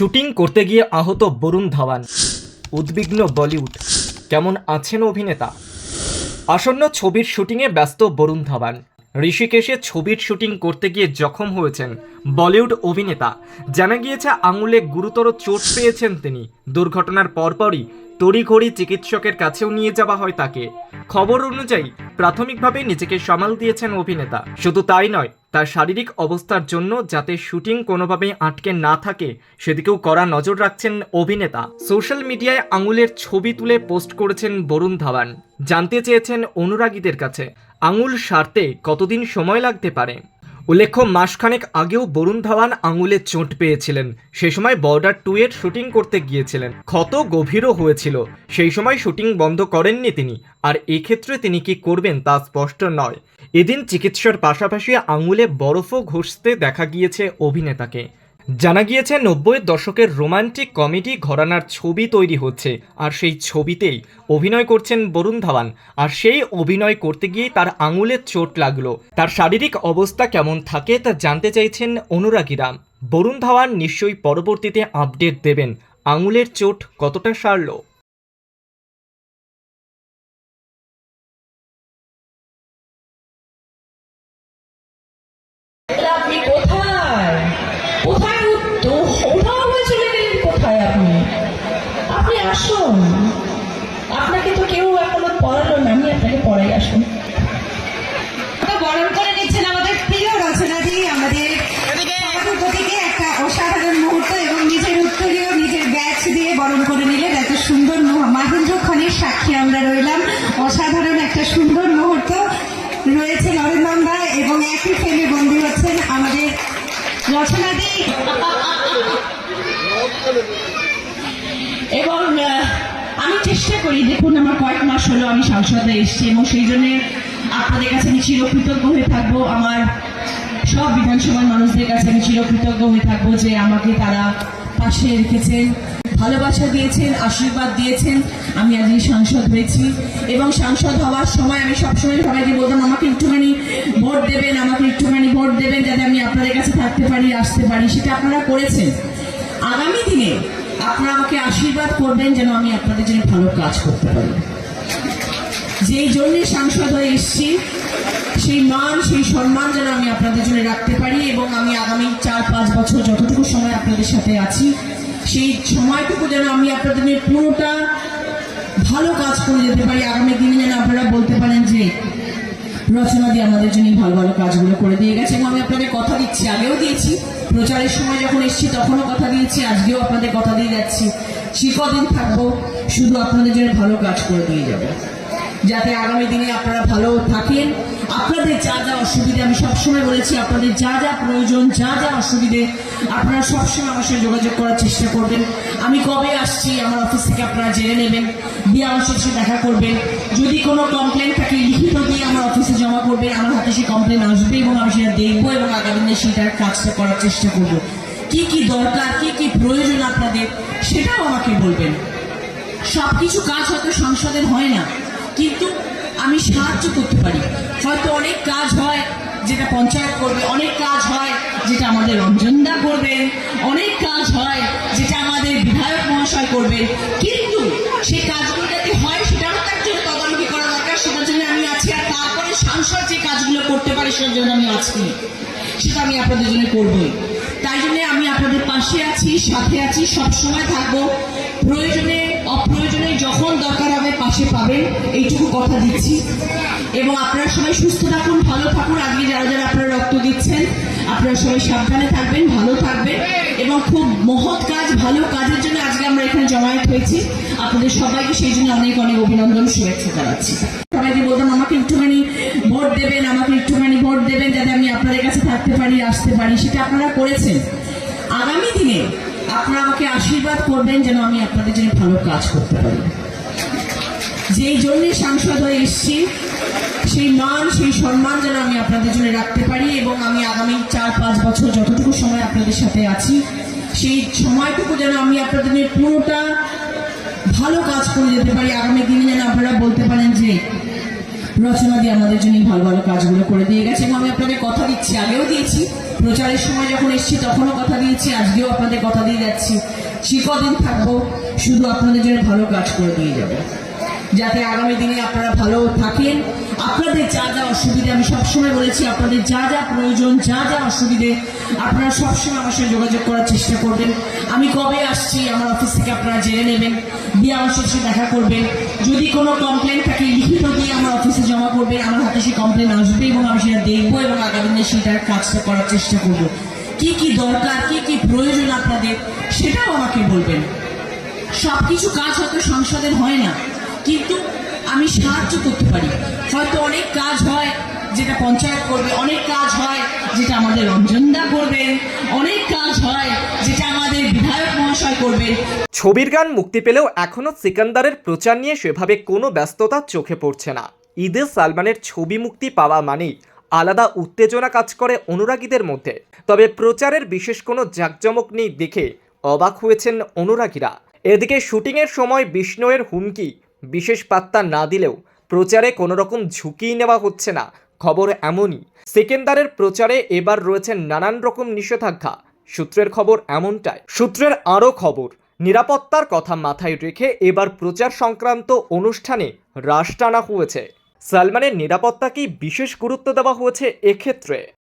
Shooting করতে গিয়ে আহত বরুণ ধাওয়ান। উদ্বিগ্ন বলিউড। কেমন আছেন অভিনেতা? আসন্ন ছবির শুটিংয়ে ব্যস্ত বরুণ ধাওয়ান। ঋষিকেশে ছবির শুটিং করতে গিয়ে জখম হয়েছেন বলিউড অভিনেতা। জানা গিয়েছে, আঙুলে গুরুতর চোট পেয়েছেন তিনি। দুর্ঘটনার পরপরই তড়িঘড়ি চিকিৎসকের কাছেও নিয়ে যাওয়া হয় তাকে। খবর অনুযায়ী, প্রাথমিকভাবে নিজেকে সামাল দিয়েছেন অভিনেতা। শুধু তাই নয় তার শারীরিক অবস্থার জন্য যাতে শুটিং কোনোভাবে আটকে না থাকে, সেদিকেও কড়া নজর রাখছেন অভিনেতা। সোশ্যাল মিডিয়ায় আঙুলের ছবি তুলে পোস্ট করেছেন বরুণ ধাওয়ান। জানতে চেয়েছেন অনুরাগীদের কাছে, আঙুল সারতে কতদিন সময় লাগতে পারে? উল্লেখ্য, মাসখানেক আগেও বরুণ ধাওয়ান আঙুলে চোট পেয়েছিলেন। সে সময় বর্ডার টু এর শুটিং করতে গিয়েছিলেন। ক্ষত গভীরও হয়েছিল। সেই সময় শুটিং বন্ধ করেননি তিনি। আর এক্ষেত্রে তিনি কি করবেন তা স্পষ্ট নয়। এদিন চিকিৎসার পাশাপাশি আঙুলে বরফও ঘষতে দেখা গিয়েছে অভিনেতাকে। জানা গিয়েছে নব্বইয়ের দশকের রোমান্টিক কমেডি ঘরানার ছবি তৈরি হচ্ছে, আর সেই ছবিতেই অভিনয় করছেন বরুণ ধাওয়ান। আর সেই অভিনয় করতে গিয়ে তার আঙুলের চোট লাগল। তার শারীরিক অবস্থা কেমন থাকে তা জানতে চাইছেন অনুরাগীরা। বরুণ ধাওয়ান নিশ্চয়ই পরবর্তীতে আপডেট দেবেন। আঙুলের চোট কতটা সারলো? আসুন। আপনাকে তো কেউ এখনও পড়ালো না আমি আপনাকে পড়াই আসুন। বরণ করে নিচ্ছেন আমাদের প্রিয় রচনাদি আমাদের সমাজের একটা অসাধারণ মুহূর্ত এবং নিজের উত্তরীয় নিজের ব্যাচ দিয়ে বরণ করে নিলেন। এত সুন্দর সাক্ষী আমরা রইলাম। অসাধারণ একটা সুন্দর মুহূর্ত রয়েছে নরেন্দ্রন্দা এবং একই ফ্রেমে বন্দী হচ্ছেন আমাদের রচনাদি এবং আহ, আমি চেষ্টা করি দেখুন আমার কয়েক মাস হলো আমি সংসদে এসেছি এবং সেই জন্য আপনাদের কাছে আমি চিরকৃতজ্ঞ হয়ে থাকব। আমার সব বিধানসভার মানুষদের কাছে আমি চিরকৃতজ্ঞ হয়ে থাকব যে আমাকে তারা পাশে রেখেছেন, ভালোবাসা দিয়েছেন, আশীর্বাদ দিয়েছেন। আমি আজ সাংসদ হয়েছি এবং সাংসদ হওয়ার সময় আমি সবসময় সবাইকে বলতাম, আমাকে একটুখানি ভোট দেবেন, আমাকে একটুখানি ভোট দেবেন যাতে আমি আপনাদের কাছে থাকতে পারি, আসতে পারি। সেটা আপনারা করেছেন। আগামী দিনে আপনারা আমাকে আশীর্বাদ করবেন যেন আমি আপনাদের জন্য ভালো কাজ করতে পারি। যেই জন্য সাংসদ হয়ে এসেছি, সেই মান, সেই সম্মান যেন আমি আপনাদের জন্য রাখতে পারি এবং আমি আগামী চার, পাঁচ বছর যতটুকু সময় আপনাদের সাথে আছি, সেই সময়টুকু যেন আমি আপনাদের নিয়ে পুরোটা ভালো কাজ করে যেতে পারি। আগামী দিনে যেন আপনারা বলতে পারেন যে, রচনা দিয়ে আমাদের জন্য ভালো ভালো কাজগুলো করে দিয়ে গেছে এবং আমি আপনাদের কথা দিচ্ছি, আগেও দিয়েছি। প্রচারের সময় যখন এসছি, তখনও কথা দিয়েছি, আজকেও আপনাদের কথা দিয়ে যাচ্ছি। সে কদিন থাকব, শুধু আপনাদের জন্য ভালো কাজ করে দিয়ে যাব। যাতে আগামী দিনে আপনারা ভালো থাকেন। আপনাদের যা যা অসুবিধে, আমি সবসময় বলেছি, আপনাদের যা যা প্রয়োজন, যা যা অসুবিধে, আপনারা সবসময় আমার সঙ্গে যোগাযোগ করার চেষ্টা করবেন। আমি কবে আসছি, আমার অফিস থেকে আপনারা জেনে নেবেন। আমার সাথে দেখা করবেন। যদি কোনো কমপ্লেন থাকে, লিখিত দিয়ে আমার অফিসে জমা করবেন। আমার হাতে সেই কমপ্লেন আসবে এবং আমি সেটা দেখব এবং আগামী দিনে সেটার কাজটা করার চেষ্টা করব। কি কি দরকার, কি কি প্রয়োজন আপনাদের, সেটাও আমাকে বলবেন। সব কিছু কাজ হয়তো সংসদের হয় না। কিন্তু আমি সাহায্য করতে পারি। হয়তো অনেক কাজ হয় যেটা পঞ্চায়েত করবে, অনেক কাজ হয় যেটা আমাদের রঞ্জনদা করবে, অনেক কাজ হয় যেটা আমাদের বিধায়ক মহাশয় করবে। কিন্তু সেই কাজগুলো যাতে হয় সেটাও তার জন্য তদারকি করা দরকার, সেটার জন্য আমি আছি আর তারপরে সাংসদ যে কাজগুলো করতে পারে সেটার জন্য আমি আছি। সেটা আমি আপনাদের জন্য করবই। আপনাদের পাশে আছি, সাথে আছি সব সময় থাকব। প্রয়োজনে, অপ্রয়োজনে যখন দরকার হবে পাশে পাবেন। এইটুকু কথা দিচ্ছি। এবং আপনারা সবাই সুস্থ থাকুন, ভালো থাকুন। আজকে যারা যারা আপনারা রক্ত দিচ্ছেন, আপনারা সবাই সাবধানে থাকবেন, ভালো থাকবেন। এবং খুব মহৎ কাজ, ভালো কাজের জন্য আজকে আমরা এখানে জমায়েত হয়েছি। আপনাদের সবাইকে সেই জন্য অনেক অনেক অভিনন্দন, শুভেচ্ছা জানাচ্ছি। সবাইকে বলতাম আমাকে একটুখানি ভোট দেবেন, আমাকে একটুখানি ভোট দেবেন, যাতে আমি আপনাদের কাছে থাকতে পারি, আসতে পারি। সেটা আপনারা করেছেন। আগামী দিনে আপনারা আমাকে আশীর্বাদ করবেন যেন আমি আপনাদের জন্য ভালো কাজ করতে পারি। যেই জন্য সাংসদ হয়ে এসেছি, সেই মান, সেই সম্মান যেন আমি আপনাদের জন্য রাখতে পারি এবং আমি আগামী চার, পাঁচ বছর যতটুকু সময় আপনাদের সাথে আছি, সেই সময়টুকু যেন আমি আপনাদের নিয়ে পুরোটা ভালো কাজ করে যেতে পারি। আগামী দিনে যেন আপনারা বলতে পারেন যে, রচনা দিয়ে আমাদের জন্য ভালো ভালো কাজগুলো করে দিয়ে গেছে এবং আমি আপনাদের কথা দিচ্ছি, আগেও দিয়েছি। প্রচারের সময় যখন এসছি, তখনও কথা দিয়েছি, আজকেও আপনাদের কথা দিয়ে যাচ্ছি। সে কদিন থাকব, শুধু আপনাদের জন্য ভালো কাজ করে দিয়ে যাব। যাতে আগামী দিনে আপনারা ভালো থাকেন। আপনাদের যা যা অসুবিধে, আমি সবসময় বলেছি, আপনাদের যা যা প্রয়োজন, যা যা অসুবিধে, আপনারা সবসময় আমার সঙ্গে যোগাযোগ করার চেষ্টা করবেন। আমি কবে আসছি, আমার অফিস থেকে আপনারা জেনে নেবেন। দিয়ে আমার সাথে দেখা করবেন। যদি কোনো কমপ্লেন থাকে, লিখিত দিয়ে আমার অফিসে জমা করবেন। আমার হাতে সেই কমপ্লেন আসবে এবং আমি সেটা দেখব এবং আগামী দিনে সেটার কাজটা করার চেষ্টা করব। কি কি দরকার, কি কি প্রয়োজন আপনাদের, সেটাও আমাকে বলবেন। সবকিছু কাজ হয়তো সংসদের হয় না। কিন্তু আমি সাহায্য করতে পারি। হয়তো অনেক কাজ হয় যেটা পঞ্চায়েত করবে, অনেক কাজ হয় যেটা আমাদের রঞ্জনদা করবেন, অনেক কাজ হয় যেটা আমাদের বিধায়ক মহাশয় করবেন। ছবির গান মুক্তি পেলেও এখনও সিকান্দারের প্রচার নিয়ে সেভাবে কোনো ব্যস্ততা চোখে পড়ছে না। ঈদে সালমানের ছবি মুক্তি পাওয়া মানেই আলাদা উত্তেজনা কাজ করে অনুরাগীদের মধ্যে। তবে প্রচারের বিশেষ কোনো জাঁকজমক নেই দেখে অবাক হয়েছেন অনুরাগীরা। এদিকে শুটিংয়ের সময় বিষ্ণুয়ের হুমকি বিশেষ পাত্তা না দিলেও প্রচারে কোনো রকম ঝুঁকিই নেওয়া হচ্ছে না, খবর এমনই। সেকেন্দারের প্রচারে এবার রয়েছে নানান রকম নিষেধাজ্ঞা, সূত্রের খবর এমনটাই। সূত্রের আরও খবর, নিরাপত্তার কথা মাথায় রেখে এবার প্রচার সংক্রান্ত অনুষ্ঠানে হ্রাস টানা হয়েছে। সালমানের নিরাপত্তাকেই বিশেষ গুরুত্ব দেওয়া হয়েছে এক্ষেত্রে।